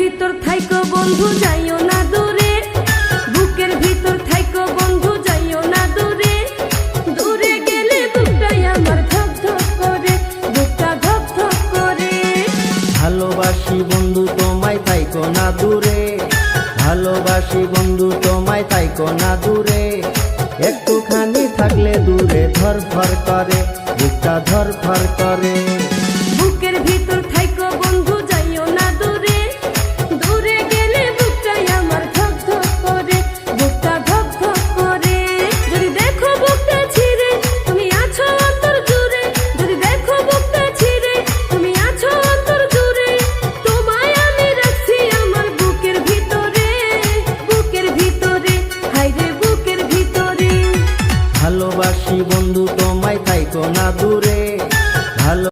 ভিতর থাইকো বন্ধু যাইও না দূরে। বুকের ভিতর থাইক বন্ধু যাইও না দূরে। দূরে গেলে বুকটাই আমার ধপ ধপ করে বুকটা ধপ ধপ করে। ভালোবাসি বন্ধু তোমায় থাইকো না দূরে। ভালোবাসি বন্ধু তোমায় থাইকো না দূরে। একটুখানি থাকলে দূরে ধর করে বুকটা ধর করে। বুকের ভিতর থাইকো ভালোবাসি বন্ধু তোমায় তাই তো না দূরে।